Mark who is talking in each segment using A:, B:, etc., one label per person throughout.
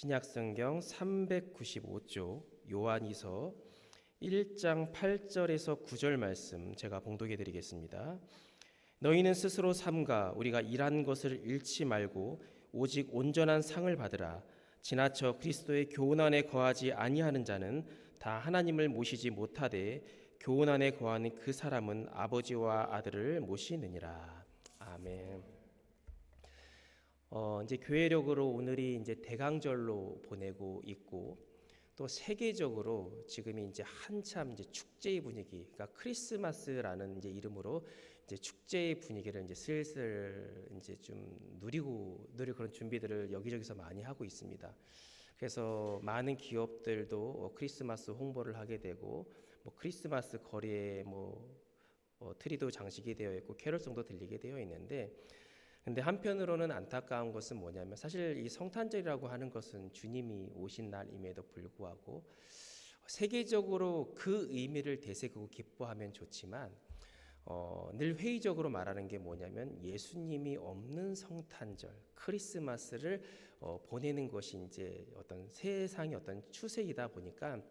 A: 신약성경 395조 요한이서 1장 8절에서 9절 말씀 제가 봉독해 드리겠습니다. 너희는 스스로 삼가 우리가 일한 것을 잃지 말고 오직 온전한 상을 받으라. 지나쳐 그리스도의 교훈 안에 거하지 아니하는 자는 다 하나님을 모시지 못하되 교훈 안에 거하는 그 사람은 아버지와 아들을 모시느니라. 아멘. 어, 이제 교회력으로 오늘이 이제 대강절로 보내고 있고 또 세계적으로 지금이 이제 한참 이제 축제의 분위기, 그러니까 크리스마스라는 이제 이름으로 이제 축제의 분위기를 이제 슬슬 이제 좀 누리고 누릴 그런 준비들을 여기저기서 많이 하고 있습니다. 그래서 많은 기업들도 어, 크리스마스 홍보를 하게 되고 뭐 크리스마스 거리에 뭐 어, 트리도 장식이 되어 있고 캐롤송도 들리게 되어 있는데 근데 한편으로는 안타까운 것은 뭐냐면 사실 이 성탄절이라고 하는 것은 주님이 오신 날임에도 불구하고 세계적으로 그 의미를 되새기고 기뻐하면 좋지만 어, 늘 회의적으로 말하는 게 뭐냐면 예수님이 없는 성탄절 크리스마스를 어, 보내는 것이 이제 어떤 세상의 어떤 추세이다 보니까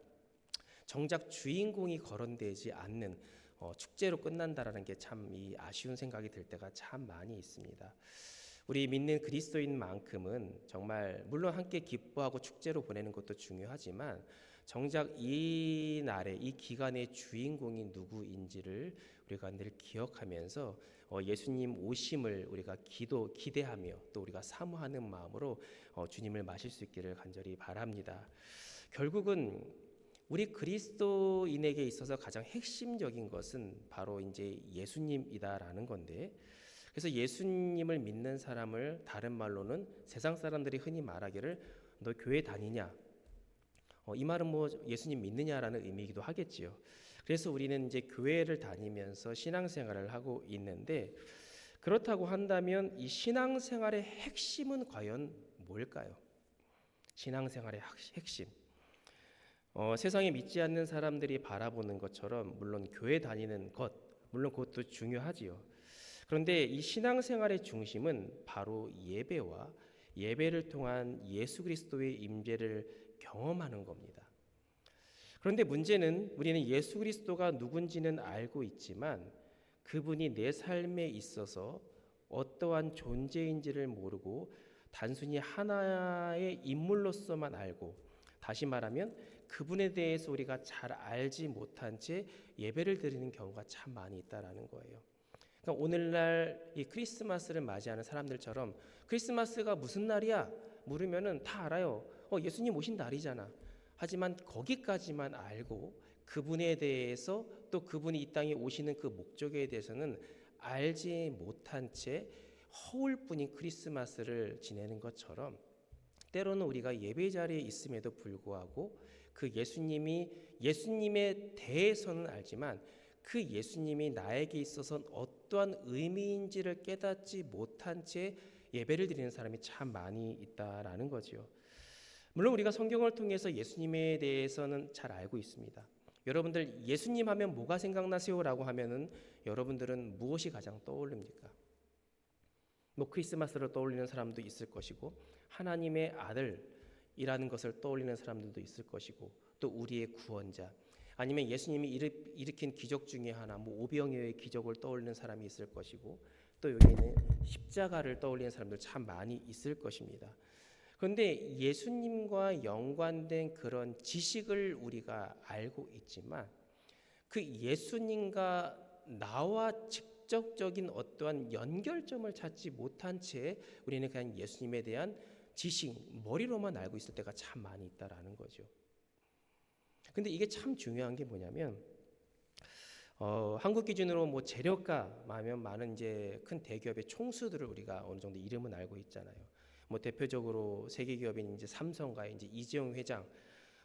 A: 정작 주인공이 거론되지 않는 어, 축제로 끝난다라는 게 참 이 아쉬운 생각이 들 때가 참 많이 있습니다. 우리 믿는 그리스도인만큼은 정말 물론 함께 기뻐하고 축제로 보내는 것도 중요하지만 정작 이 날에 이 기간의 주인공이 누구인지를 우리가 늘 기억하면서 어, 예수님 오심을 우리가 기도 기대하며 또 우리가 사모하는 마음으로 어, 주님을 마실 수 있기를 간절히 바랍니다. 결국은 우리 그리스도인에게 있어서 가장 핵심적인 것은 바로 이제 예수님이다라는 건데 그래서 예수님을 믿는 사람을 다른 말로는 세상 사람들이 흔히 말하기를 너 교회 다니냐 어, 이 말은 뭐 예수님 믿느냐라는 의미이기도 하겠지요. 그래서 우리는 이제 교회를 다니면서 신앙생활을 하고 있는데 그렇다고 한다면 이 신앙생활의 핵심은 과연 뭘까요? 신앙생활의 핵심. 어, 세상에 믿지 않는 사람들이 바라보는 것처럼 물론 교회 다니는 것 물론 그것도 중요하지요. 그런데 이 신앙생활의 중심은 바로 예배와 예배를 통한 예수 그리스도의 임재를 경험하는 겁니다. 그런데 문제는 우리는 예수 그리스도가 누군지는 알고 있지만 그분이 내 삶에 있어서 어떠한 존재인지를 모르고 단순히 하나의 인물로서만 알고 다시 말하면 그분에 대해서 우리가 잘 알지 못한 채 예배를 드리는 경우가 참 많이 있다라는 거예요. 그러니까 오늘날 이 크리스마스를 맞이하는 사람들처럼 크리스마스가 무슨 날이야? 물으면은 다 알아요. 어, 예수님 오신 날이잖아. 하지만 거기까지만 알고 그분에 대해서 또 그분이 이 땅에 오시는 그 목적에 대해서는 알지 못한 채 허울뿐인 크리스마스를 지내는 것처럼 때로는 우리가 예배 자리에 있음에도 불구하고 그 예수님이 예수님에 대해서는 알지만 그 예수님이 나에게 있어서 어떠한 의미인지를 깨닫지 못한 채 예배를 드리는 사람이 참 많이 있다라는 거지요. 물론 우리가 성경을 통해서 예수님에 대해서는 잘 알고 있습니다. 여러분들 예수님 하면 뭐가 생각나세요라고 하면은 여러분들은 무엇이 가장 떠올립니까? 뭐 크리스마스를 떠올리는 사람도 있을 것이고 하나님의 아들 이라는 것을 떠올리는 사람들도 있을 것이고 또 우리의 구원자 아니면 예수님이 일으킨 기적 중에 하나 뭐 오병이어의 기적을 떠올리는 사람이 있을 것이고 또 여기는 십자가를 떠올리는 사람들 참 많이 있을 것입니다. 그런데 예수님과 연관된 그런 지식을 우리가 알고 있지만 그 예수님과 나와 직접적인 어떠한 연결점을 찾지 못한 채 우리는 그냥 예수님에 대한 지식 머리로만 알고 있을 때가 참 많이 있다라는 거죠. 근데 이게 참 중요한 게 뭐냐면 어, 한국 기준으로 뭐 재력가 하면 많은 이제 큰 대기업의 총수들을 우리가 어느 정도 이름은 알고 있잖아요. 뭐 대표적으로 세계 기업인 이제 삼성과 이제 이재용 회장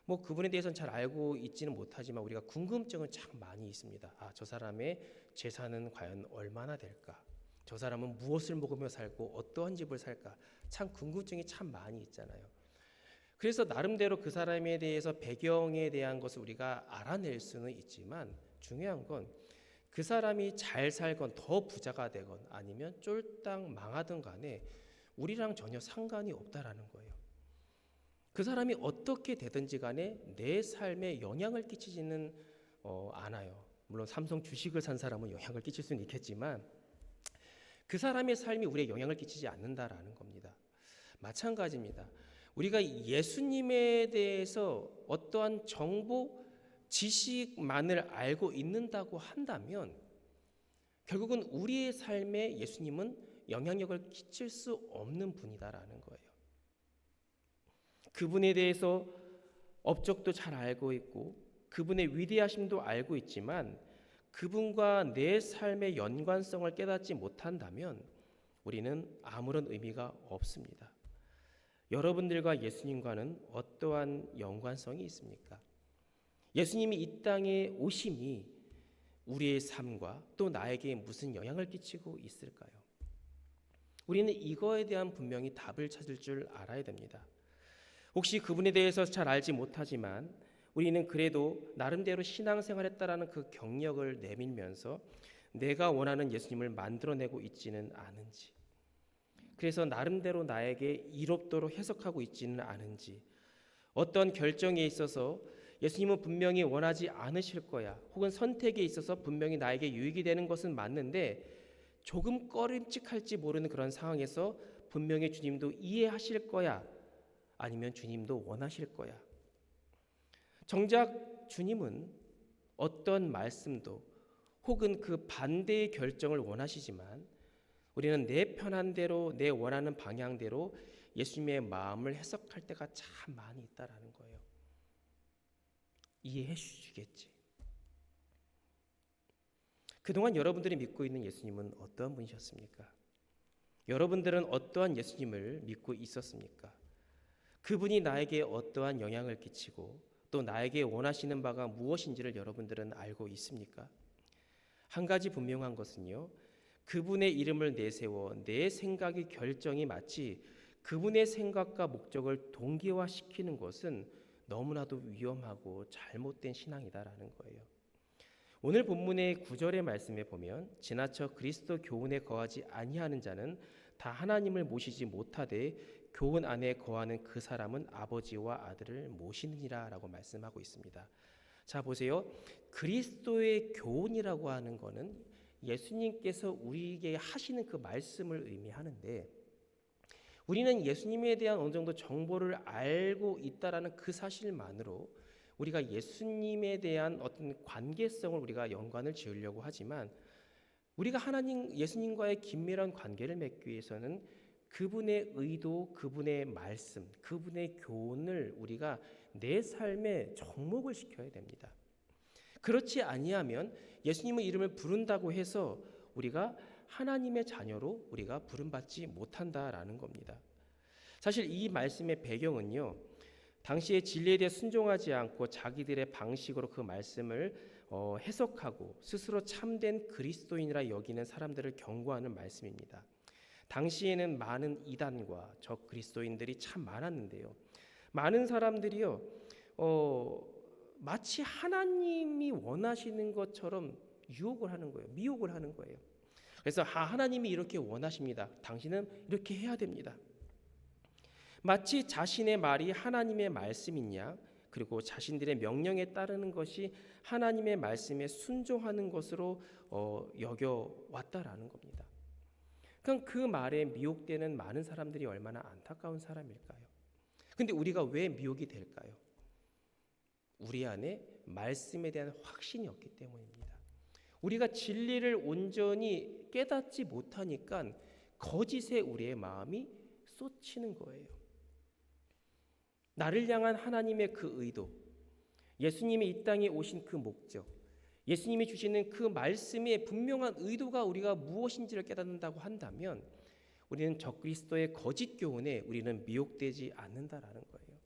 A: 뭐 그분에 대해서는 잘 알고 있지는 못하지만 우리가 궁금증은 참 많이 있습니다. 아, 저 사람의 재산은 과연 얼마나 될까? 저 사람은 무엇을 먹으며 살고 어떠한 집을 살까? 참 궁금증이 참 많이 있잖아요. 그래서 나름대로 그 사람에 대해서 배경에 대한 것을 우리가 알아낼 수는 있지만 중요한 건 그 사람이 잘 살건 더 부자가 되건 아니면 쫄딱 망하든 간에 우리랑 전혀 상관이 없다라는 거예요. 그 사람이 어떻게 되든지 간에 내 삶에 영향을 끼치지는 어, 않아요. 물론 삼성 주식을 산 사람은 영향을 끼칠 수는 있겠지만 그 사람의 삶이 우리에 영향을 끼치지 않는다라는 겁니다. 마찬가지입니다. 우리가 예수님에 대해서 어떠한 정보, 지식만을 알고 있는다고 한다면 결국은 우리의 삶에 예수님은 영향력을 끼칠 수 없는 분이다라는 거예요. 그분에 대해서 업적도 잘 알고 있고 그분의 위대하심도 알고 있지만 그분과 내 삶의 연관성을 깨닫지 못한다면 우리는 아무런 의미가 없습니다. 여러분들과 예수님과는 어떠한 연관성이 있습니까? 예수님이 이 땅에 오심이 우리의 삶과 또 나에게 무슨 영향을 끼치고 있을까요? 우리는 이거에 대한 분명히 답을 찾을 줄 알아야 됩니다. 혹시 그분에 대해서 잘 알지 못하지만 우리는 그래도 나름대로 신앙생활했다라는 그 경력을 내밀면서 내가 원하는 예수님을 만들어내고 있지는 않은지 그래서 나름대로 나에게 이롭도록 해석하고 있지는 않은지 어떤 결정에 있어서 예수님은 분명히 원하지 않으실 거야 혹은 선택에 있어서 분명히 나에게 유익이 되는 것은 맞는데 조금 꺼림칙할지 모르는 그런 상황에서 분명히 주님도 이해하실 거야 아니면 주님도 원하실 거야 정작 주님은 어떤 말씀도 혹은 그 반대의 결정을 원하시지만 우리는 내 편한 대로 내 원하는 방향대로 예수님의 마음을 해석할 때가 참 많이 있다라는 거예요. 이해해 주시겠지. 그동안 여러분들이 믿고 있는 예수님은 어떠한 분이셨습니까? 여러분들은 어떠한 예수님을 믿고 있었습니까? 그분이 나에게 어떠한 영향을 끼치고 또 나에게 원하시는 바가 무엇인지를 여러분들은 알고 있습니까? 한 가지 분명한 것은요. 그분의 이름을 내세워 내 생각의 결정이 마치 그분의 생각과 목적을 동기화시키는 것은 너무나도 위험하고 잘못된 신앙이다라는 거예요. 오늘 본문의 구절의 말씀에 보면 지나쳐 그리스도 교훈에 거하지 아니하는 자는 다 하나님을 모시지 못하되 교훈 안에 거하는 그 사람은 아버지와 아들을 모시느니라라고 말씀하고 있습니다. 자 보세요. 그리스도의 교훈이라고 하는 것은 예수님께서 우리에게 하시는 그 말씀을 의미하는데 우리는 예수님에 대한 어느 정도 정보를 알고 있다라는 그 사실만으로 우리가 예수님에 대한 어떤 관계성을 우리가 연관을 지으려고 하지만 우리가 하나님 예수님과의 긴밀한 관계를 맺기 위해서는 그분의 의도, 그분의 말씀, 그분의 교훈을 우리가 내 삶에 접목을 시켜야 됩니다. 그렇지 아니하면 예수님의 이름을 부른다고 해서 우리가 하나님의 자녀로 우리가 부름받지 못한다라는 겁니다. 사실 이 말씀의 배경은요. 당시에 진리에 대해 순종하지 않고 자기들의 방식으로 그 말씀을 어, 해석하고 스스로 참된 그리스도인이라 여기는 사람들을 경고하는 말씀입니다. 당시에는 많은 이단과 적 그리스도인들이 참 많았는데요. 많은 사람들이요, 어, 마치 하나님이 원하시는 것처럼 유혹을 하는 거예요. 미혹을 하는 거예요. 그래서 아, 하나님이 이렇게 원하십니다. 당신은 이렇게 해야 됩니다. 마치 자신의 말이 하나님의 말씀이냐, 그리고 자신들의 명령에 따르는 것이 하나님의 말씀에 순종하는 것으로 어, 여겨 왔다라는 겁니다. 그럼 그 말에 미혹되는 많은 사람들이 얼마나 안타까운 사람일까요? 근데 우리가 왜 미혹이 될까요? 우리 안에 말씀에 대한 확신이 없기 때문입니다. 우리가 진리를 온전히 깨닫지 못하니까 거짓에 우리의 마음이 쏟치는 거예요. 나를 향한 하나님의 그 의도, 예수님이 이 땅에 오신 그 목적, 예수님이 주시는 그 말씀의 분명한 의도가 우리가 무엇인지를 깨닫는다고 한다면 우리는 적그리스도의 거짓 교훈에 우리는 미혹되지 않는다라는 거예요.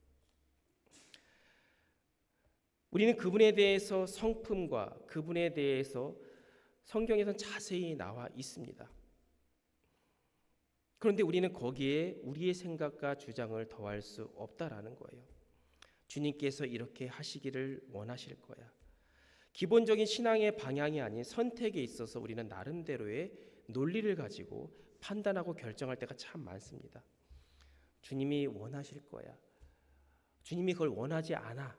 A: 우리는 그분에 대해서 성품과 그분에 대해서 성경에선 자세히 나와 있습니다. 그런데 우리는 거기에 우리의 생각과 주장을 더할 수 없다라는 거예요. 주님께서 이렇게 하시기를 원하실 거야. 기본적인 신앙의 방향이 아닌 선택에 있어서 우리는 나름대로의 논리를 가지고 판단하고 결정할 때가 참 많습니다. 주님이 원하실 거야. 주님이 그걸 원하지 않아.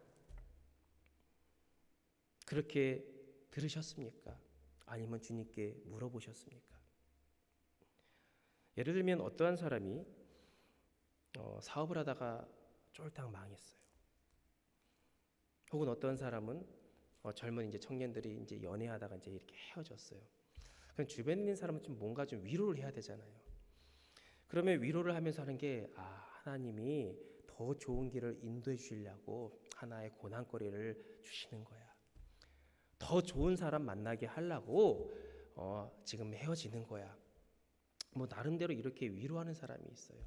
A: 그렇게 들으셨습니까? 아니면 주님께 물어보셨습니까? 예를 들면 어떠한 사람이 어, 사업을 하다가 쫄딱 망했어요. 혹은 어떤 사람은 어, 젊은 이제 청년들이 이제 연애하다가 이제 이렇게 헤어졌어요. 그럼 주변에 있는 사람은 좀 뭔가 좀 위로를 해야 되잖아요. 그러면 위로를 하면서 하는 게 아, 하나님이 더 좋은 길을 인도해 주시려고 하나의 고난거리를 주시는 거야. 더 좋은 사람 만나게 하려고 어, 지금 헤어지는 거야. 뭐 나름대로 이렇게 위로하는 사람이 있어요.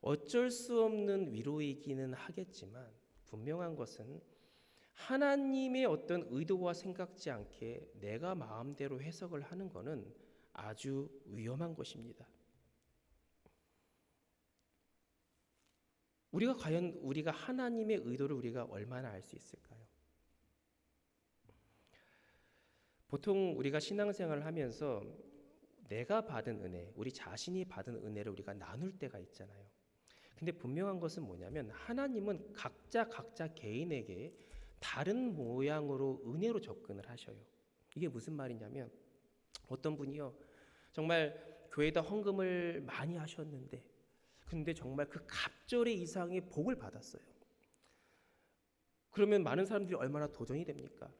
A: 어쩔 수 없는 위로이기는 하겠지만 분명한 것은 하나님의 어떤 의도와 생각지 않게 내가 마음대로 해석을 하는 것은 아주 위험한 것입니다. 우리가 과연 우리가 하나님의 의도를 우리가 얼마나 알 수 있을까요? 보통 우리가 신앙생활을 하면서 내가 받은 은혜, 우리 자신이 받은 은혜를 우리가 나눌 때가 있잖아요. 근데 분명한 것은 뭐냐면 하나님은 각자 각자 개인에게 다른 모양으로 은혜로 접근을 하셔요. 이게 무슨 말이냐면 어떤 분이요. 정말 교회에다 헌금을 많이 하셨는데 근데 정말 그 갑절의 이상의 복을 받았어요. 그러면 많은 사람들이 얼마나 도전이 됩니까?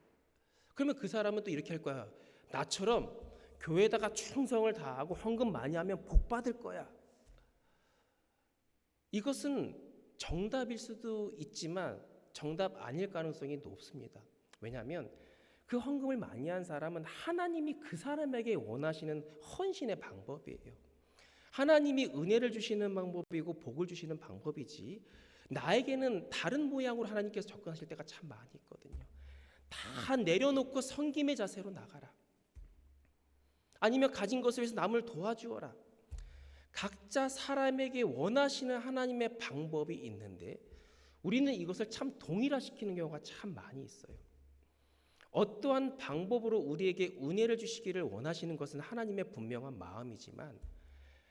A: 그러면 그 사람은 또 이렇게 할 거야. 나처럼 교회에다가 충성을 다하고 헌금 많이 하면 복 받을 거야. 이것은 정답일 수도 있지만 정답 아닐 가능성이 높습니다. 왜냐하면 그 헌금을 많이 한 사람은 하나님이 그 사람에게 원하시는 헌신의 방법이에요. 하나님이 은혜를 주시는 방법이고 복을 주시는 방법이지 나에게는 다른 모양으로 하나님께서 접근하실 때가 참 많이 있거든요. 다 내려놓고 성김의 자세로 나가라. 아니면 가진 것을 위해서 남을 도와주어라. 각자 사람에게 원하시는 하나님의 방법이 있는데 우리는 이것을 참 동일화시키는 경우가 참 많이 있어요. 어떠한 방법으로 우리에게 은혜를 주시기를 원하시는 것은 하나님의 분명한 마음이지만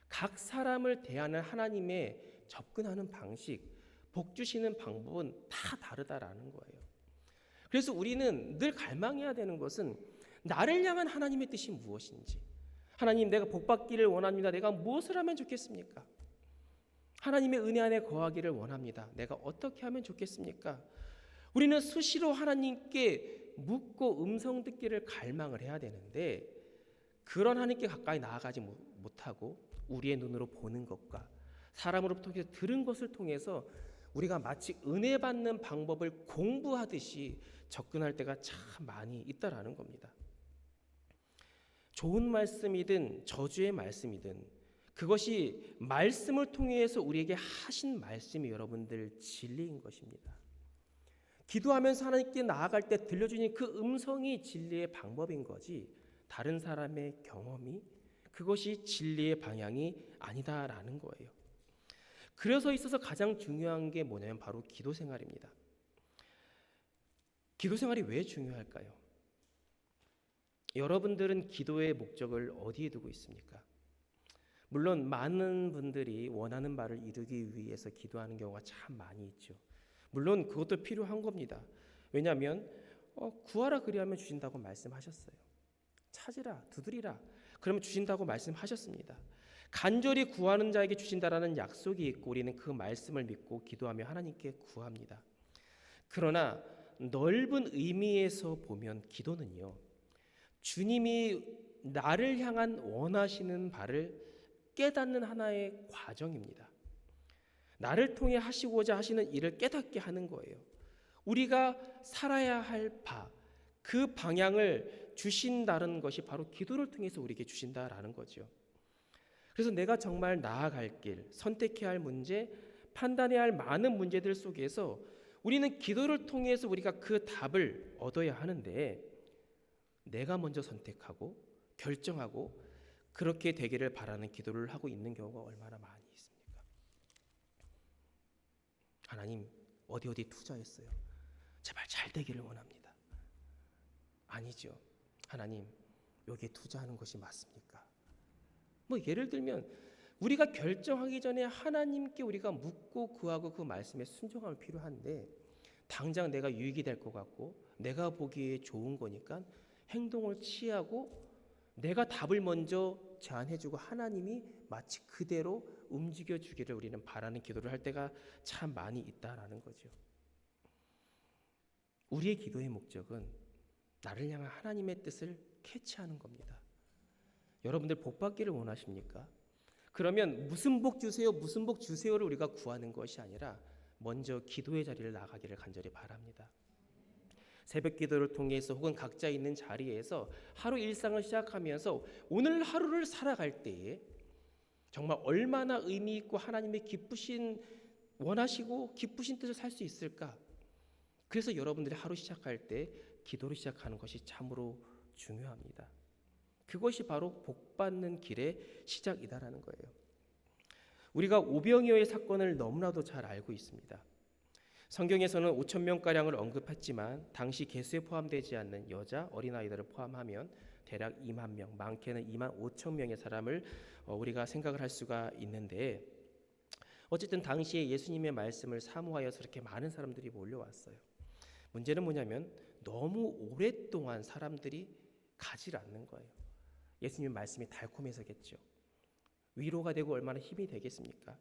A: 각 사람을 대하는 하나님의 접근하는 방식, 복 주시는 방법은 다 다르다라는 거예요. 그래서 우리는 늘 갈망해야 되는 것은 나를 향한 하나님의 뜻이 무엇인지. 하나님 내가 복 받기를 원합니다. 내가 무엇을 하면 좋겠습니까? 하나님의 은혜 안에 거하기를 원합니다. 내가 어떻게 하면 좋겠습니까? 우리는 수시로 하나님께 묻고 음성 듣기를 갈망을 해야 되는데 그런 하나님께 가까이 나아가지 못하고 우리의 눈으로 보는 것과 사람으로부터 들은 것을 통해서 우리가 마치 은혜 받는 방법을 공부하듯이 접근할 때가 참 많이 있다라는 겁니다. 좋은 말씀이든 저주의 말씀이든 그것이 말씀을 통해서 우리에게 하신 말씀이 여러분들 진리인 것입니다. 기도하면서 하나님께 나아갈 때 들려주는 그 음성이 진리의 방법인 거지 다른 사람의 경험이 그것이 진리의 방향이 아니다라는 거예요. 그래서 있어서 가장 중요한 게 뭐냐면 바로 기도 생활입니다. 기도 생활이 왜 중요할까요? 여러분들은 기도의 목적을 어디에 두고 있습니까? 물론 많은 분들이 원하는 바를 이루기 위해서 기도하는 경우가 참 많이 있죠. 물론 그것도 필요한 겁니다. 왜냐하면 어, 구하라 그리하면 주신다고 말씀하셨어요. 찾으라 두드리라 그러면 주신다고 말씀하셨습니다. 간절히 구하는 자에게 주신다라는 약속이 있고 우리는 그 말씀을 믿고 기도하며 하나님께 구합니다. 그러나 넓은 의미에서 보면 기도는요. 주님이 나를 향한 원하시는 바를 깨닫는 하나의 과정입니다. 나를 통해 하시고자 하시는 일을 깨닫게 하는 거예요. 우리가 살아야 할 바, 그 방향을 주신다는 것이 바로 기도를 통해서 우리에게 주신다라는 거죠. 그래서 내가 정말 나아갈 길, 선택해야 할 문제, 판단해야 할 많은 문제들 속에서 우리는 기도를 통해서 우리가 그 답을 얻어야 하는데 내가 먼저 선택하고 결정하고 그렇게 되기를 바라는 기도를 하고 있는 경우가 얼마나 많이 있습니까? 하나님 어디 어디 투자했어요. 제발 잘 되기를 원합니다. 아니죠. 하나님 여기에 투자하는 것이 맞습니까? 뭐 예를 들면 우리가 결정하기 전에 하나님께 우리가 묻고 구하고 그 말씀에 순종함이 필요한데 당장 내가 유익이 될 것 같고 내가 보기에 좋은 거니까 행동을 취하고 내가 답을 먼저 제안해주고 하나님이 마치 그대로 움직여 주기를 우리는 바라는 기도를 할 때가 참 많이 있다라는 거죠. 우리의 기도의 목적은 나를 향한 하나님의 뜻을 캐치하는 겁니다. 여러분들 복 받기를 원하십니까? 그러면 무슨 복 주세요, 무슨 복 주세요를 우리가 구하는 것이 아니라 먼저 기도의 자리를 나가기를 간절히 바랍니다. 새벽 기도를 통해서 혹은 각자 있는 자리에서 하루 일상을 시작하면서 오늘 하루를 살아갈 때에 정말 얼마나 의미 있고 하나님의 기쁘신 원하시고 기쁘신 뜻을 살 수 있을까? 그래서 여러분들이 하루 시작할 때 기도로 시작하는 것이 참으로 중요합니다. 그것이 바로 복 받는 길의 시작이다라는 거예요. 우리가 오병이어의 사건을 너무나도 잘 알고 있습니다. 성경에서는 5천 명 가량을 언급했지만 당시 개수에 포함되지 않는 여자 어린아이들을 포함하면 대략 2만 명, 많게는 2만 5천 명의 사람을 어, 우리가 생각을 할 수가 있는데 어쨌든 당시에 예수님의 말씀을 사모하여서 그렇게 많은 사람들이 몰려왔어요. 문제는 뭐냐면 너무 오랫동안 사람들이 가지 않는 거예요. 예수님 말씀이 달콤해서겠죠. 위로가 되고 얼마나 힘이 되겠습니까?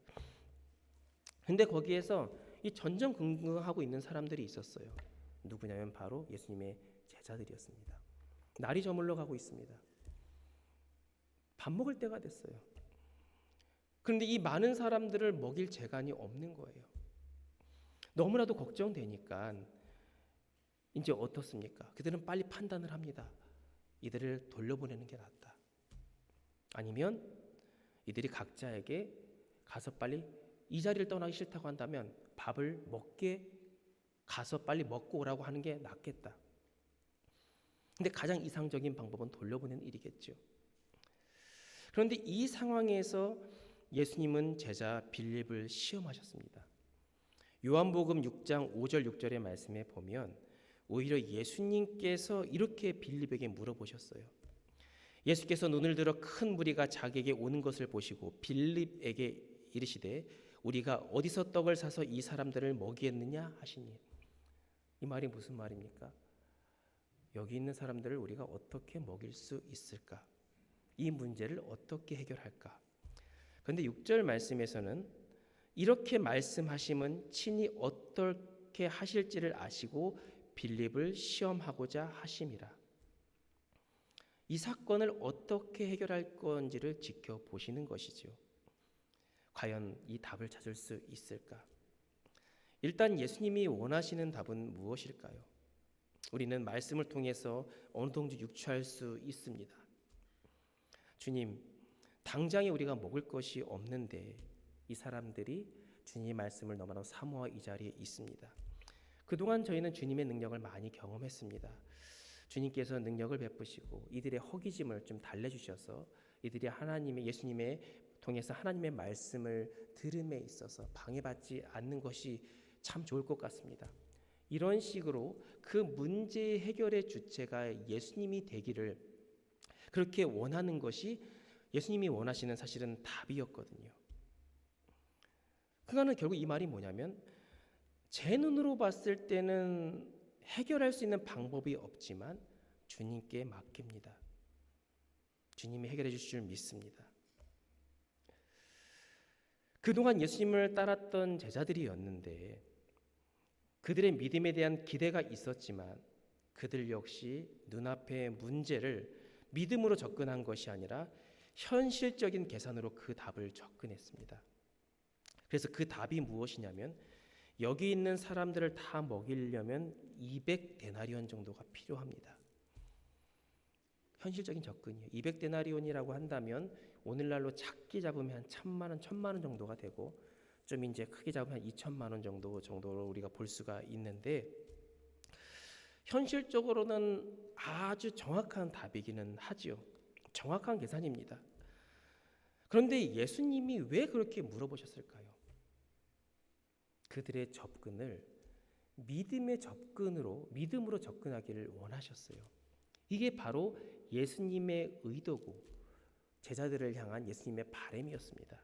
A: 근데 거기에서 이 전전긍긍하고 있는 사람들이 있었어요. 누구냐면 바로 예수님의 제자들이었습니다. 날이 저물러 가고 있습니다. 밥 먹을 때가 됐어요. 그런데 이 많은 사람들을 먹일 재간이 없는 거예요. 너무나도 걱정되니까 이제 어떻습니까? 그들은 빨리 판단을 합니다. 이들을 돌려보내는 게 낫다. 아니면 이들이 각자에게 가서 빨리 이 자리를 떠나기 싫다고 한다면 밥을 먹게 가서 빨리 먹고 오라고 하는 게 낫겠다. 근데 가장 이상적인 방법은 돌려보내는 일이겠죠. 그런데 이 상황에서 예수님은 제자 빌립을 시험하셨습니다. 요한복음 6장 5절 6절의 말씀에 보면 오히려 예수님께서 이렇게 빌립에게 물어보셨어요. 예수께서 눈을 들어 큰 무리가 자기에게 오는 것을 보시고 빌립에게 이르시되 우리가 어디서 떡을 사서 이 사람들을 먹이겠느냐 하시니 이 말이 무슨 말입니까? 여기 있는 사람들을 우리가 어떻게 먹일 수 있을까? 이 문제를 어떻게 해결할까? 그런데 6절 말씀에서는 이렇게 말씀하심은 친히 어떻게 하실지를 아시고 빌립을 시험하고자 하심이라. 이 사건을 어떻게 해결할 건지를 지켜보시는 것이지요. 과연 이 답을 찾을 수 있을까? 일단 예수님이 원하시는 답은 무엇일까요? 우리는 말씀을 통해서 어느 정도 유추할 수 있습니다. 주님, 당장에 우리가 먹을 것이 없는데 이 사람들이 주님의 말씀을 너무나 사모하 이 자리에 있습니다. 그동안 저희는 주님의 능력을 많이 경험했습니다. 주님께서 능력을 베푸시고 이들의 허기짐을 좀 달래주셔서 이들이 하나님의 예수님의 통해서 하나님의 말씀을 들음에 있어서 방해받지 않는 것이 참 좋을 것 같습니다. 이런 식으로 그 문제 해결의 주체가 예수님이 되기를 그렇게 원하는 것이 예수님이 원하시는 사실은 답이었거든요. 그거는 결국 이 말이 뭐냐면 제 눈으로 봤을 때는 해결할 수 있는 방법이 없지만 주님께 맡깁니다. 주님이 해결해 주실 줄 믿습니다. 그동안 예수님을 따랐던 제자들이었는데 그들의 믿음에 대한 기대가 있었지만 그들 역시 눈앞의 문제를 믿음으로 접근한 것이 아니라 현실적인 계산으로 그 답을 접근했습니다. 그래서 그 답이 무엇이냐면 여기 있는 사람들을 다 먹이려면 200 데나리온 정도가 필요합니다. 현실적인 접근이에요. 200데나리온이라고 한다면 오늘날로 작게 잡으면 한 천만 원, 천만 원 정도가 되고 좀 이제 크게 잡으면 한 2천만 원 정도 정도로 우리가 볼 수가 있는데 현실적으로는 아주 정확한 답이기는 하지요. 정확한 계산입니다. 그런데 예수님이 왜 그렇게 물어보셨을까요? 그들의 접근을 믿음의 접근으로 믿음으로 접근하기를 원하셨어요. 이게 바로 예수님의 의도고 제자들을 향한 예수님의 바램이었습니다.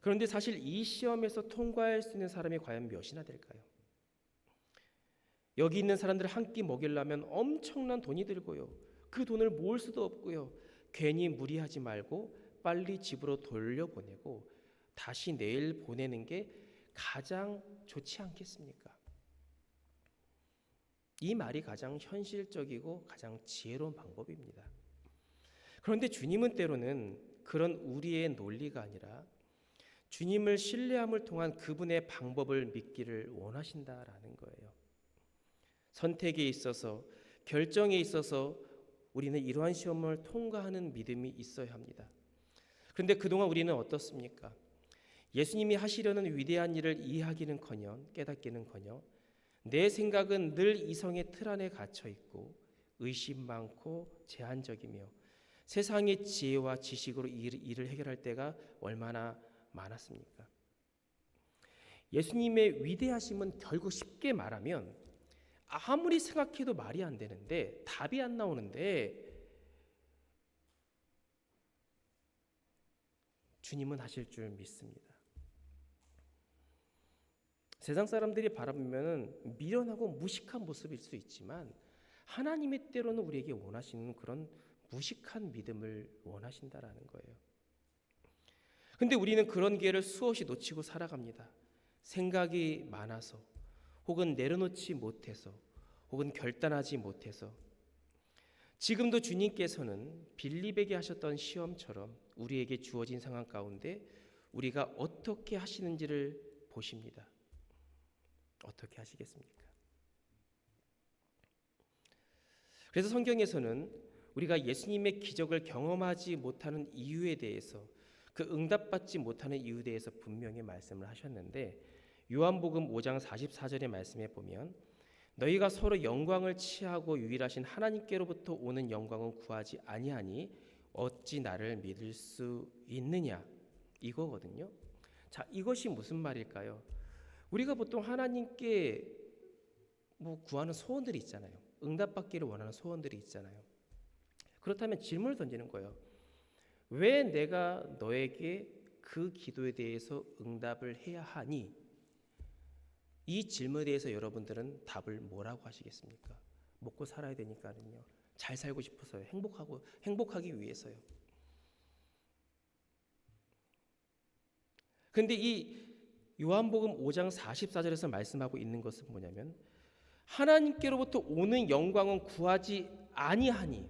A: 그런데 사실 이 시험에서 통과할 수 있는 사람이 과연 몇이나 될까요? 여기 있는 사람들 한 끼 먹이려면 엄청난 돈이 들고요. 그 돈을 모을 수도 없고요. 괜히 무리하지 말고 빨리 집으로 돌려보내고 다시 내일 보내는 게 가장 좋지 않겠습니까? 이 말이 가장 현실적이고 가장 지혜로운 방법입니다. 그런데 주님은 때로는 그런 우리의 논리가 아니라 주님을 신뢰함을 통한 그분의 방법을 믿기를 원하신다라는 거예요. 선택에 있어서 결정에 있어서 우리는 이러한 시험을 통과하는 믿음이 있어야 합니다. 그런데 그동안 우리는 어떻습니까? 예수님이 하시려는 위대한 일을 이해하기는커녕 깨닫기는커녕 내 생각은 늘 이성의 틀 안에 갇혀 있고 의심 많고 제한적이며 세상의 지혜와 지식으로 일을 해결할 때가 얼마나 많았습니까? 예수님의 위대하심은 결국 쉽게 말하면 아무리 생각해도 말이 안 되는데 답이 안 나오는데 주님은 하실 줄 믿습니다. 세상 사람들이 바라보면 미련하고 무식한 모습일 수 있지만 하나님의 때로는 우리에게 원하시는 그런 무식한 믿음을 원하신다라는 거예요. 근데 우리는 그런 기회를 수없이 놓치고 살아갑니다. 생각이 많아서 혹은 내려놓지 못해서 혹은 결단하지 못해서 지금도 주님께서는 빌립에게 하셨던 시험처럼 우리에게 주어진 상황 가운데 우리가 어떻게 하시는지를 보십니다. 어떻게 하시겠습니까? 그래서 성경에서는 우리가 예수님의 기적을 경험하지 못하는 이유에 대해서 그 응답받지 못하는 이유에 대해서 분명히 말씀을 하셨는데 요한복음 5장 44절의 말씀에 보면 너희가 서로 영광을 취하고 유일하신 하나님께로부터 오는 영광은 구하지 아니하니 어찌 나를 믿을 수 있느냐 이거거든요. 자, 이것이 무슨 말일까요? 우리가 보통 하나님께 뭐 구하는 소원들이 있잖아요. 응답받기를 원하는 소원들이 있잖아요. 그렇다면 질문을 던지는 거예요. 왜 내가 너에게 그 기도에 대해서 응답을 해야 하니? 이 질문에 대해서 여러분들은 답을 뭐라고 하시겠습니까? 먹고 살아야 되니까는요. 잘 살고 싶어서요. 행복하고 행복하기 위해서요. 근데 이 요한복음 5장 44절에서 말씀하고 있는 것은 뭐냐면 하나님께로부터 오는 영광은 구하지 아니하니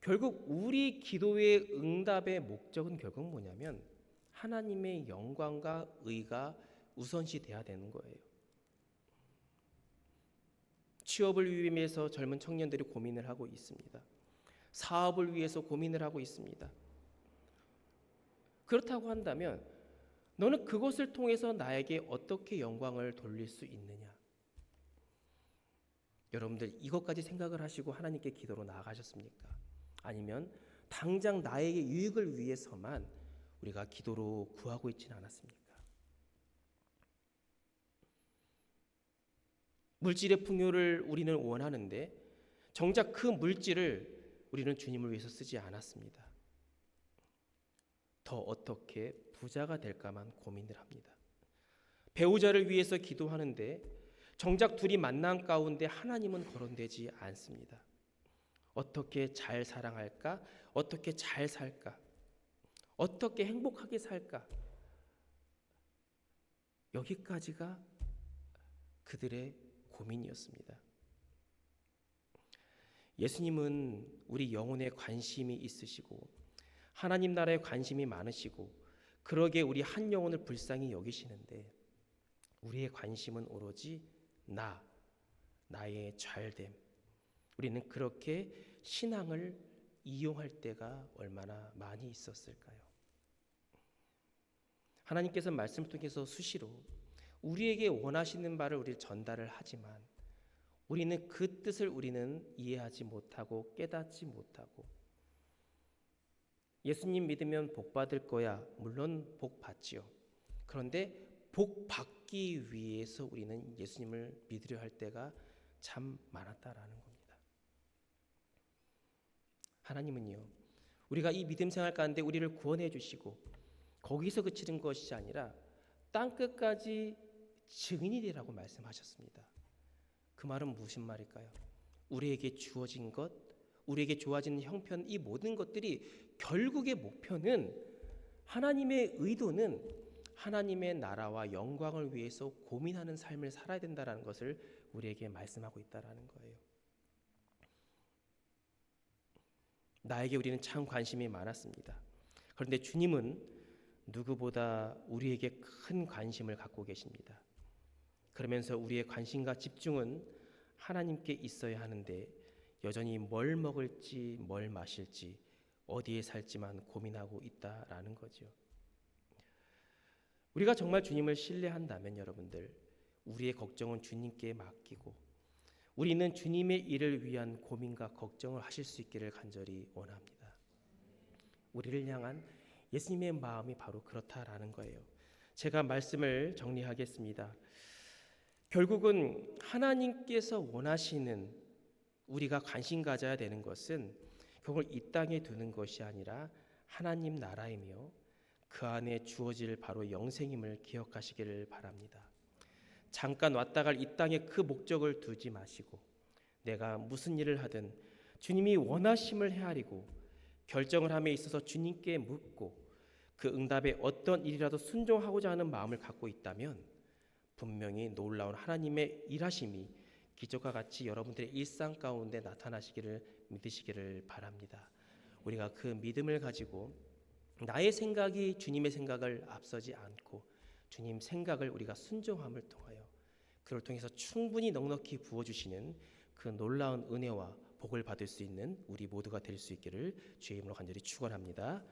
A: 결국 우리 기도의 응답의 목적은 결국 뭐냐면 하나님의 영광과 의가 우선시 돼야 되는 거예요. 취업을 위해서 젊은 청년들이 고민을 하고 있습니다. 사업을 위해서 고민을 하고 있습니다. 그렇다고 한다면 너는 그것을 통해서 나에게 어떻게 영광을 돌릴 수 있느냐? 여러분들 이것까지 생각을 하시고 하나님께 기도로 나아가셨습니까? 아니면 당장 나에게 유익을 위해서만 우리가 기도로 구하고 있지는 않았습니까? 물질의 풍요를 우리는 원하는데 정작 그 물질을 우리는 주님을 위해서 쓰지 않았습니다. 더 어떻게 부자가 될까만 고민을 합니다. 배우자를 위해서 기도하는데 정작 둘이 만난 가운데 하나님은 거론되지 않습니다. 어떻게 잘 사랑할까? 어떻게 잘 살까? 어떻게 행복하게 살까? 여기까지가 그들의 고민이었습니다. 예수님은 우리 영혼에 관심이 있으시고 하나님 나라에 관심이 많으시고 그러게 우리 한 영혼을 불쌍히 여기시는데 우리의 관심은 오로지 나 나의 잘됨 우리는 그렇게 신앙을 이용할 때가 얼마나 많이 있었을까요? 하나님께서 말씀을 통해서 수시로 우리에게 원하시는 바를 우리 전달을 하지만 우리는 그 뜻을 우리는 이해하지 못하고 깨닫지 못하고 예수님 믿으면 복 받을 거야. 물론 복 받지요. 그런데 복 받기 위해서 우리는 예수님을 믿으려 할 때가 참 많았다라는 겁니다. 하나님은요. 우리가 이 믿음 생활 가운데 우리를 구원해 주시고 거기서 그치는 것이 아니라 땅 끝까지 증인이 되라고 말씀하셨습니다. 그 말은 무슨 말일까요? 우리에게 주어진 것, 우리에게 주어지는 형편 이 모든 것들이 결국의 목표는 하나님의 의도는 하나님의 나라와 영광을 위해서 고민하는 삶을 살아야 된다라는 것을 우리에게 말씀하고 있다라는 거예요. 나에게 우리는 참 관심이 많았습니다. 그런데 주님은 누구보다 우리에게 큰 관심을 갖고 계십니다. 그러면서 우리의 관심과 집중은 하나님께 있어야 하는데 여전히 뭘 먹을지 뭘 마실지 어디에 살지만 고민하고 있다라는 거죠. 우리가 정말 주님을 신뢰한다면 여러분들 우리의 걱정은 주님께 맡기고 우리는 주님의 일을 위한 고민과 걱정을 하실 수 있기를 간절히 원합니다. 우리를 향한 예수님의 마음이 바로 그렇다라는 거예요. 제가 말씀을 정리하겠습니다. 결국은 하나님께서 원하시는 우리가 관심 가져야 되는 것은 그걸 이 땅에 두는 것이 아니라 하나님 나라이며 그 안에 주어질 바로 영생임을 기억하시기를 바랍니다. 잠깐 왔다 갈 이 땅에 그 목적을 두지 마시고 내가 무슨 일을 하든 주님이 원하심을 헤아리고 결정을 함에 있어서 주님께 묻고 그 응답에 어떤 일이라도 순종하고자 하는 마음을 갖고 있다면 분명히 놀라운 하나님의 일하심이 기적과 같이 여러분들의 일상 가운데 나타나시기를 믿으시기를 바랍니다. 우리가 그 믿음을 가지고 나의 생각이 주님의 생각을 앞서지 않고 주님 생각을 우리가 순종함을 통하여 그를 통해서 충분히 넉넉히 부어 주시는 그 놀라운 은혜와 복을 받을 수 있는 우리 모두가 될 수 있기를 주의 이름으로 간절히 축원합니다.